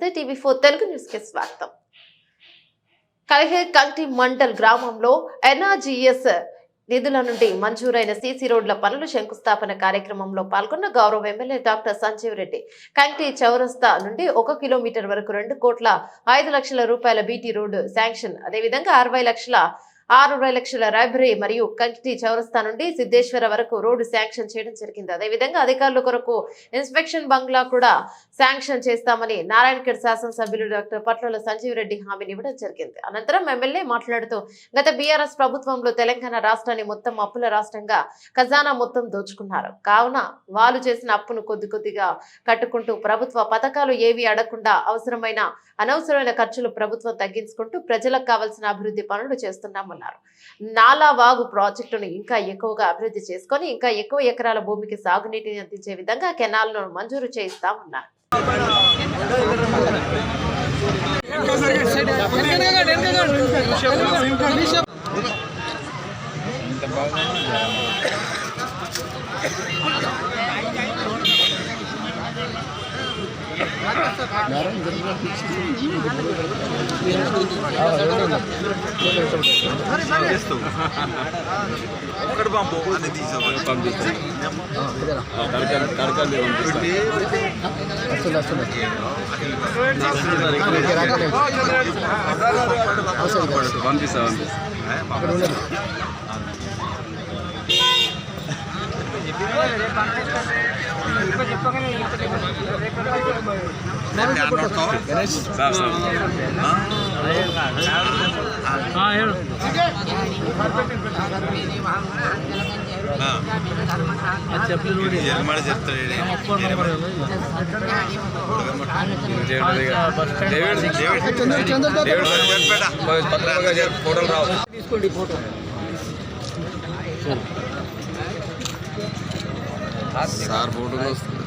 నమస్తే TV four Telugu న్యూస్కి స్వాగతం. కలిహే కంటి మండల్ గ్రామంలో ఎన్ఆర్జీఎస్ నిధుల నుండి మంజూరైన సీసీ రోడ్ల పనులు శంకుస్థాపన కార్యక్రమంలో పాల్గొన్న గౌరవ ఎమ్మెల్యే డాక్టర్ సంజీవ్ రెడ్డి. కంటి చౌరస్తా నుండి ఒక కిలోమీటర్ వరకు రెండు కోట్ల ఐదు లక్షల రూపాయల బీటీ రోడ్డు శాంక్షన్ అదేవిధంగా అరవై లక్షల ఆరున్నర లక్షల రైబ్రరీ మరియు కంటి చౌరస్తా నుండి సిద్ధేశ్వర వరకు రోడ్డు శాంక్షన్ చేయడం జరిగింది. అదేవిధంగా అధికారుల కొరకు ఇన్స్పెక్షన్ బంగ్లా కూడా శాంక్షన్ చేస్తామని నారాయణఖేడ్ శాసనసభ్యులు డాక్టర్ పట్ల సంజీవ్ రెడ్డి హామీని ఇవ్వడం జరిగింది. అనంతరం ఎమ్మెల్యే మాట్లాడుతూ గత బీఆర్ఎస్ ప్రభుత్వంలో తెలంగాణ రాష్ట్రాన్ని మొత్తం అప్పుల రాష్ట్రంగా ఖజానా మొత్తం దోచుకున్నారు. కావున వాళ్ళు చేసిన అప్పును కొద్ది కొద్దిగా కట్టుకుంటూ ప్రభుత్వ పథకాలు ఏవి అడగకుండా అవసరమైన అనవసరమైన ఖర్చులు ప్రభుత్వం తగ్గించుకుంటూ ప్రజలకు కావాల్సిన అభివృద్ధి పనులు చేస్తున్నామని పేర్కొన్నారు నాలావాగు ప్రాజెక్టును ఇంకా ఎక్కువగా అభివృద్ధి చేసుకొని ఇంకా ఎక్కువ ఎకరాల భూమికి సాగునీటిని అందించే విధంగా కెనాల్ను మంజూరు చేయిస్తామన్నారు. ఒక్కటి పంపు అన్ని పంపిస్తాను పంపించి పంపిస్తా ఎల్మడ చెప్తాడు ఫోటోలు రావు సార్ ఫోటోలు వస్తుంది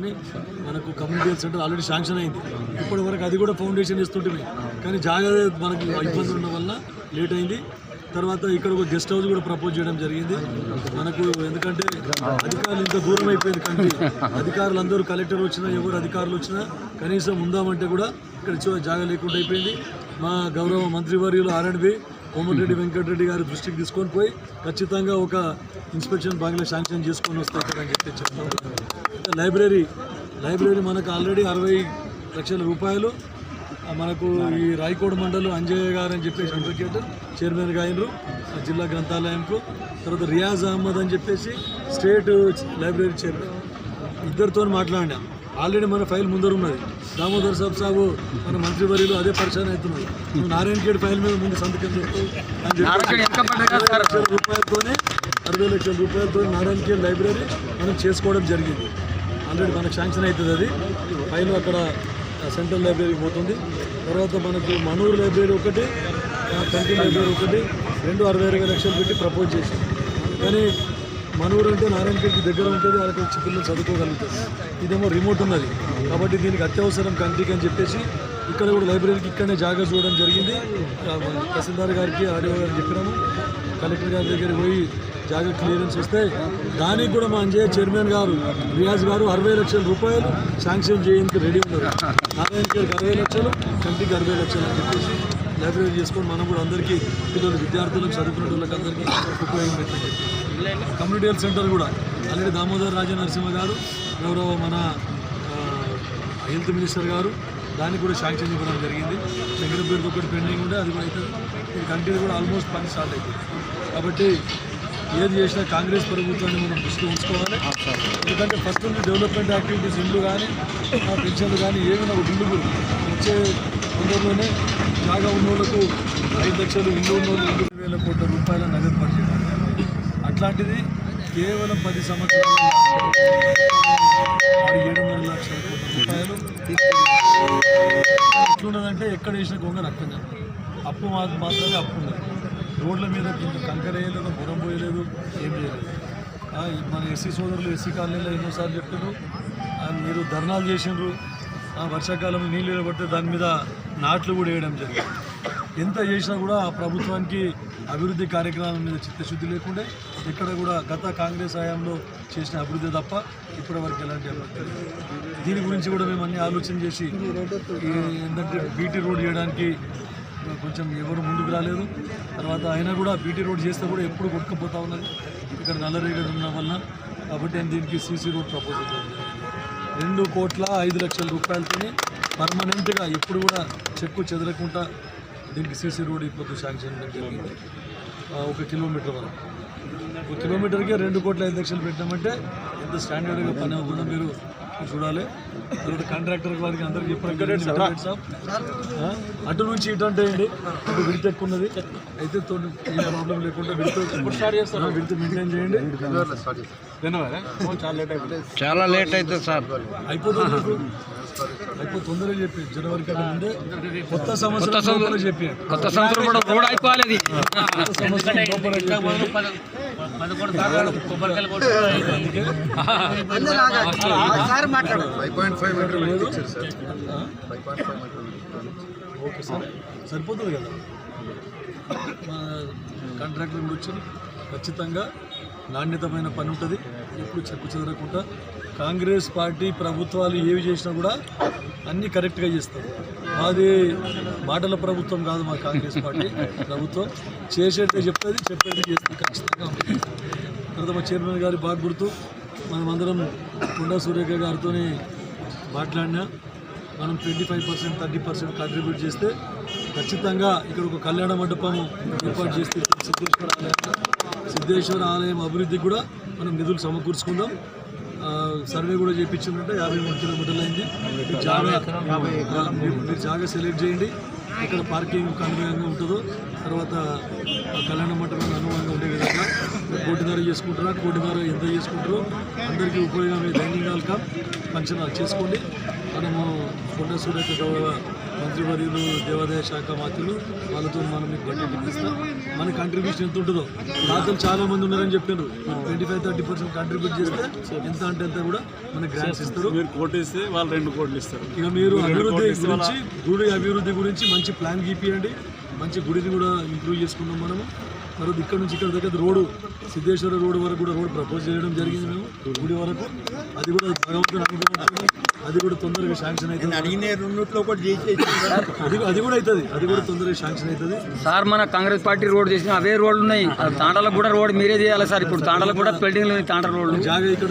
కొని మనకు కమ్యూనిటీ సెంటర్ ఆల్రెడీ శాంక్షన్ అయింది. ఇప్పటి వరకు అది కూడా ఫౌండేషన్ ఇస్తుంటుంది కానీ జాగ్రత్త మనకి ఇబ్బంది ఉండడం వల్ల లేట్ అయింది. తర్వాత ఇక్కడ ఒక గెస్ట్ హౌస్ కూడా ప్రపోజ్ చేయడం జరిగింది. మనకు ఎందుకంటే అధికారులు ఇంత దూరం అయిపోయింది కంట్రీ అధికారులు అందరూ కలెక్టర్ వచ్చినా ఎవరు అధికారులు వచ్చినా కనీసం ఉందామంటే కూడా ఇక్కడ జాగా లేకుండా అయిపోయింది. మా గౌరవ మంత్రివర్యులు ఆర్ఎండ్బి కోమటిరెడ్డి వెంకటరెడ్డి గారి దృష్టికి తీసుకొని పోయి ఖచ్చితంగా ఒక ఇన్స్పెక్షన్ బంగ్లా శాంక్షన్ చేసుకొని వస్తాయి అని చెప్పి చెప్తాను లైబ్రరీ లైబ్రరీ మనకు ఆల్రెడీ అరవై లక్షల రూపాయలు. మనకు ఈ రాయకోడ మండలం అంజయ్య గారు అని చెప్పేసి అడ్వకేట్ చైర్మన్గా అయినరు. జిల్లా గ్రంథాలయంకు తర్వాత రియాజ్ అహ్మద్ అని చెప్పేసి స్టేట్ లైబ్రరీ చైర్మన్ ఇద్దరితో మాట్లాడినాం. ఆల్రెడీ మన ఫైల్ ముందర ఉన్నది. దామోదర్ సాబ్ సాబు మన మంత్రివర్యులు అదే పరిచయం అవుతున్నారు. నారాయణ ఖేడ్ ఫైల్ మీద ముందు సంతకం రూపాయలతోనే అరవై లక్షల రూపాయలతో నారాయణ ఖేడ్ లైబ్రరీ మనం చేసుకోవడం జరిగింది. ఆల్రెడీ మనకు శాంక్షన్ అవుతుంది అది. పైన అక్కడ సెంట్రల్ లైబ్రరీ పోతుంది. తర్వాత మనకు మనూరు లైబ్రరీ ఒకటి కంటి లైబ్రరీ ఒకటి రెండు అరవై అరవై లక్షలు పెట్టి ప్రపోజ్ చేసాం కానీ మనూరు అంటే నారాయణపేటకి దగ్గర ఉంటుంది వాళ్ళకి వచ్చి పిల్లలు చదువుకోగలుగుతారు. ఇదేమో రిమోట్ ఉన్నది. కాబట్టి దీనికి అత్యవసరం కంటికి అని చెప్పేసి ఇక్కడ కూడా లైబ్రరీకి ఇక్కడనే జాగా చూడడం జరిగింది. తహసీల్దార్ గారికి ఆడియో గారికి చెప్పినాము. కలెక్టర్ గారి దగ్గరికి పోయి జాగా క్లియరెన్స్ వస్తే దానికి కూడా మా అంజయ్య చైర్మన్ గారు రియాజ్ గారు అరవై లక్షల రూపాయలు శాంక్షన్ చేయడానికి రెడీ ఉన్నారు. నారాయణకి అరవై లక్షలు కంటికి అరవై లక్షలు అని చెప్పేసి లైబ్రరీ చేసుకొని మనం కూడా అందరికీ పిల్లలు విద్యార్థులకు చదువుకునే వాళ్ళకి అందరికీ ఉపయోగం కమ్యూనిటీ హెల్త్ సెంటర్ కూడా ఆల్రెడీ దామోదర్ రాజా నరసింహ గారు గౌరవ మన హెల్త్ మినిస్టర్ గారు దానికి కూడా శాంక్షన్ ఇవ్వడం జరిగింది. సెక్రటరీ ఒకటి పెండింగ్ ఉంటే అది కూడా అవుతుంది ఈ కంటిన్యూ కూడా ఆల్మోస్ట్ పని స్టార్ట్ అవుతుంది కాబట్టి ఏది చేసినా కాంగ్రెస్ ప్రభుత్వాన్ని మనం దృష్టిలో ఉంచుకోవాలి. ఎందుకంటే ఫస్ట్ ఉంది డెవలప్మెంట్ యాక్టివిటీస్ ఇల్లు కానీ పెన్షన్లు కానీ ఏమైనా ఒక ఇల్లు వచ్చే తొందరలోనే జాగా ఉన్న వాళ్ళకు ఐదు లక్షలు ఇల్లు ఉన్న వాళ్ళు ఇరవై వేల కోట్ల రూపాయల నగదు బడ్జెట్. అట్లాంటిది కేవలం పది సంవత్సరాలు ఏడున్నర లక్షల కోట్ల రూపాయలు. ఎట్లున్నదంటే ఎక్కడ వేసిన గొంగ రక్తం. అప్పు మాత్రమే అప్పు ఉన్నది. రోడ్ల మీద కొంత కంకర వేయలేదు గురం పోయలేదు ఏం చేయలేదు. మన ఎస్సీ సోదరులు ఎస్సీ కాలనీలో ఎన్నోసార్లు చెప్పారు మీరు ధర్నాలు చేసినారు ఆ, వర్షాకాలంలో నీళ్ళు నిలబడితే దాని మీద నాట్లు కూడా వేయడం జరిగింది. ఎంత చేసినా కూడా ఆ ప్రభుత్వానికి అభివృద్ధి కార్యక్రమాల మీద చిత్తశుద్ధి లేకుండే ఇక్కడ కూడా గత కాంగ్రెస్ హయాంలో చేసిన అభివృద్ధి తప్ప ఇప్పటి వరకు ఎలాంటి అభివృద్ధి దీని గురించి కూడా మేము అన్ని ఆలోచన చేసి ఏంటంటే బీటీ రోడ్ చేయడానికి కొంచెం ఎవరు ముందుకు రాలేదు తర్వాత అయినా కూడా బీటీ రోడ్ చేస్తే కూడా ఎప్పుడు కొట్టుకుపోతా ఉన్నది. ఇక్కడ నల్లరేగడి ఉన్న వలన. కాబట్టి నేను దీనికి సీసీ రోడ్ ప్రపోజల్ రెండు కోట్ల ఐదు లక్షల రూపాయలతోని పర్మనెంట్గా ఎప్పుడు కూడా చెక్కు చెదరకుండా దీనికి సీసీ రోడ్ ఇప్పుడు శాంక్షన్ జరిగింది. ఒక కిలోమీటర్ వరకు. ఒక కిలోమీటర్కి రెండు కోట్ల ఐదు లక్షలు పెట్టామంటే ఎంత స్టాండర్డ్గా పని అవుతుందో మీరు చూడాలి. తర్వాత కాంట్రాక్టర్ వారికి అందరికి అటు నుంచి ఇటు అంటే ఏంటి? విడత ఎక్కువ ఉన్నది అయితే తోటి ఏ ప్రాబ్లం లేకుండా విడత విడత మెయింటైన్ చేయండి. చాలా లేట్ అవుతుంది సార్ అయిపోతుంది తొందరగా చెప్పి జనవరి కన్నా ముందే కొత్త సంవత్సరం చెప్పి కొత్త సంవత్సరం కూడా రోడ్ అయిపోవాలి కొత్త సంవత్సరం లేదు. Okay sir. సరిపోతుంది కదా? మా కాంట్రాక్టర్ వచ్చి ఖచ్చితంగా నాణ్యతమైన పని ఉంటుంది ఎప్పుడు చెక్కు చెదరకుండా కాంగ్రెస్ పార్టీ ప్రభుత్వాలు ఏవి చేసినా కూడా అన్నీ కరెక్ట్గా చేస్తారు. మాది మాటల ప్రభుత్వం కాదు మా కాంగ్రెస్ పార్టీ ప్రభుత్వం. చేసేట్టే చెప్తుంది చెప్పేది చేస్తుంది ఖచ్చితంగా తర్వాత మా చైర్మన్ గారి బాగా గుర్తు మనమందరం కొండా సూర్యక గారితో మాట్లాడినా మనం twenty five percent thirty percent contribute చేస్తే ఖచ్చితంగా ఇక్కడ ఒక కళ్యాణ మండపం ఏర్పాటు చేస్తే సిద్ధేశ్వర ఆలయం సిద్ధేశ్వర ఆలయం అభివృద్ధికి కూడా మనం నిధులు సమకూర్చుకుందాం. సర్వే కూడా చేయించిందంటే యాభై మూడు కిలోమీటర్లు అయింది. మీరు జాగా మీరు జాగా సెలెక్ట్ చేయండి. ఇక్కడ పార్కింగ్ అనుగుణంగా ఉంటుందో తర్వాత ఆ కళ్యాణ మండపం అనుగుణంగా ఉండే విధంగా కోటిన్నర చేసుకుంటారా కోటిన్నర ఎంత చేసుకుంటారో అందరికీ ఉపయోగమే. Dining hall come. ఫంక్షన్ చేసుకోండి. మనము కొండ సూర్యక గౌరవ మంత్రివర్యులు దేవాదాయ శాఖ మంత్రులు వాళ్ళతో మనం మీకు బడ్జెట్ ఇప్పిస్తాం. మన కంట్రిబ్యూషన్ ఎంత ఉంటుందో. దాతలు చాలా మంది ఉన్నారని చెప్పారు twenty five thirty percent contribute చేస్తే ఎంత అంటే ఎంత కూడా మనకి గ్రాంట్స్ ఇస్తారు. మీరు కోటి ఇస్తే వాళ్ళు రెండు కోట్లు ఇస్తారు. ఇక మీరు అభివృద్ధి గురించి గుడి అభివృద్ధి గురించి మంచి ప్లాన్ గీపియండి. మంచి గుడిని కూడా ఇంప్రూవ్ చేసుకున్నాం మనము. తర్వాత ఇక్కడ నుంచి ఇక్కడ దగ్గర రోడ్డు సిద్ధేశ్వర రోడ్డు వరకు కూడా రోడ్ ప్రపోజ్ చేయడం జరిగింది మేము గుడి వరకు. అది కూడా భగవంతుని అనుగ్రహం. అది కూడా తొందరగా శాంక్షన్ అవుతుంది. అడిగిన రెండిట్లో అది అది కూడా అవుతుంది. అది కూడా తొందరగా శాంక్షన్ అవుతుంది. సార్ మన కాంగ్రెస్ పార్టీ రోడ్ చేసిన అవే రోడ్లు ఉన్నాయి. తాండాలకు కూడా రోడ్ మీరే చేయాలి సార్. ఇప్పుడు తాండాలకు కూడా బిల్డింగ్లు తాండా రోడ్లు. జాగా ఇక్కడ